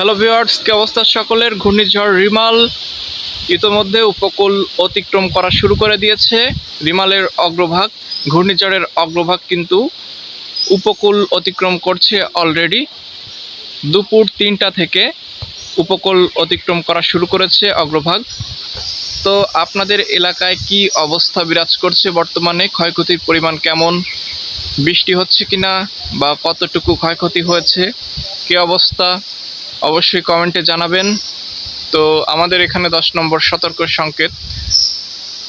Hello viewers কি অবস্থা সকলের? ঘূর্ণিঝড় রিমাল ইতোমধ্যে উপকূল অতিক্রম করা শুরু করে দিয়েছে। রিমালের অগ্রভাগ, ঘূর্ণিঝড়ের অগ্রভাগ কিন্তু উপকূল অতিক্রম করছে অলরেডি দুপুর তিনটা থেকে উপকূল অতিক্রম করা শুরু করেছে অগ্রভাগ। তো আপনাদের এলাকায় কি অবস্থা বিরাজ করছে বর্তমানে? ক্ষয়ক্ষতির পরিমাণ কেমন? বৃষ্টি হচ্ছে কিনা? বা কতটুকু ক্ষয়ক্ষতি হয়েছে? কি অবস্থা? অবশ্যই কমেন্টে জানাবেন। তো আমাদের এখানে দশ নম্বর সতর্ক সংকেত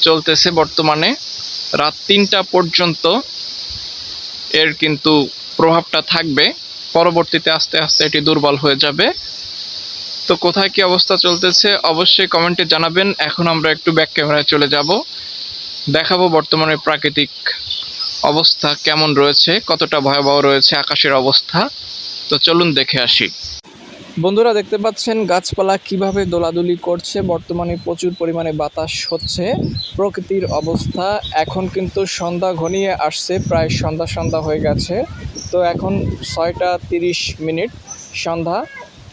চলতেছে বর্তমানে। রাত তিনটা পর্যন্ত এর কিন্তু প্রভাবটা থাকবে। পরবর্তীতে আস্তে আস্তে এটি দুর্বল হয়ে যাবে। তো কোথায় কি অবস্থা চলতেছে অবশ্যই কমেন্টে জানাবেন। এখন আমরা একটু ব্যাক ক্যামেরায় চলে যাব। দেখাবো বর্তমানে প্রাকৃতিক অবস্থা কেমন রয়েছে, কতটা ভয়াবহ রয়েছে, আকাশের অবস্থা। তো চলুন দেখে আসি। বন্ধুরা দেখতে পাচ্ছেন গাছপালা কীভাবে দোলাদুলি করছে? বর্তমানে প্রচুর পরিমাণে বাতাস হচ্ছে। প্রকৃতির অবস্থা এখন কিন্তু সন্ধ্যা ঘনিয়ে আসছে, প্রায় সন্ধ্যা সন্ধ্যা হয়ে গেছে। তো এখন ছয়টা তিরিশ মিনিট সন্ধ্যা।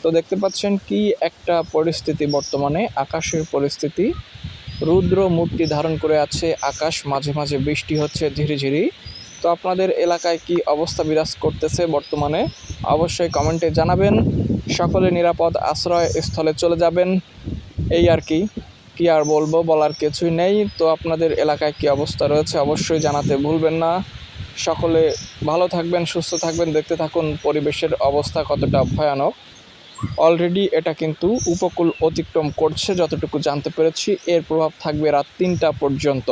তো দেখতে পাচ্ছেন কি একটা পরিস্থিতি বর্তমানে। আকাশের পরিস্থিতি রুদ্র মূর্তি ধারণ করে আছে। আকাশ মাঝে মাঝে বৃষ্টি হচ্ছে, ঝিরিঝিরি। তো আপনাদের এলাকায় কি অবস্থা বিরাজ করতেছে বর্তমানে? অবশ্যই কমেন্টে জানাবেন। সকলে নিরাপদ আশ্রয় স্থলে চলে যাবেন। এই আর কি কি আর বলব বলার কিছুই নেই। তো আপনাদের এলাকায় কি অবস্থা রয়েছে অবশ্যই জানাতে ভুলবেন না। সকলে ভালো থাকবেন, সুস্থ থাকবেন, দেখতে থাকুন পরিবেশের অবস্থা কতটা ভয়ানক। অলরেডি এটা কিন্তু উপকূল অতিক্রম করছে, যতটুকু জানতে পেরেছি। এর প্রভাব থাকবে রাত তিনটা পর্যন্ত।